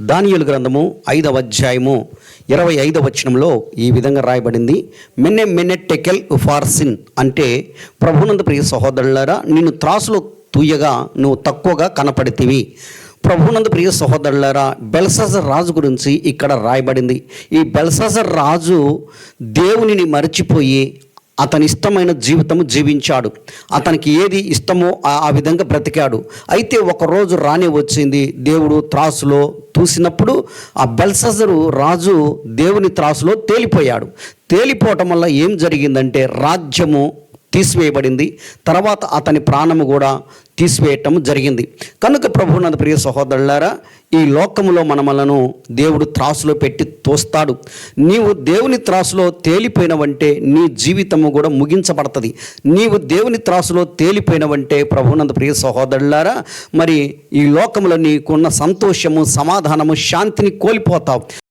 దానియులు గ్రంథము ఐదవ అధ్యాయము ఇరవై ఐదవ వచనంలో ఈ విధంగా రాయబడింది. మెన్నె మెన్నె టెకెల్ ఫార్సిన్ అంటే ప్రభునంద ప్రియ సహోదరులారా నిన్ను త్రాసులో తూయగా నువ్వు తక్కువగా కనపడితివి. ప్రభునందు ప్రియ సహోదరులారా బెల్సజర్ రాజు గురించి ఇక్కడ రాయబడింది. ఈ బెల్సజర్ రాజు దేవునిని మరచిపోయి అతని ఇష్టమైన జీవితం జీవించాడు. అతనికి ఏది ఇష్టమో ఆ- ఆ విధంగా బ్రతికాడు. అయితే ఒకరోజు రానే వచ్చింది. దేవుడు త్రాసులో చూసినప్పుడు ఆ బెల్సజరు రాజు దేవుని త్రాసులో తేలిపోయాడు. తేలిపోవటం వల్ల ఏం జరిగిందంటే రాజ్యము తీసివేయబడింది. తర్వాత అతని ప్రాణము కూడా తీసివేయటం జరిగింది. కనుక ప్రభునంద ప్రియ సహోదరులారా ఈ లోకములో మనమలను దేవుడు త్రాసులో పెట్టి తోస్తాడు. నీవు దేవుని త్రాసులో తేలిపోయినవంటే నీ జీవితము కూడా ముగించబడుతుంది. నీవు దేవుని త్రాసులో తేలిపోయినవంటే ప్రభునంద ప్రియ సహోదరులారా మరి ఈ లోకంలో నీకున్న సంతోషము సమాధానము శాంతిని కోల్పోతావు.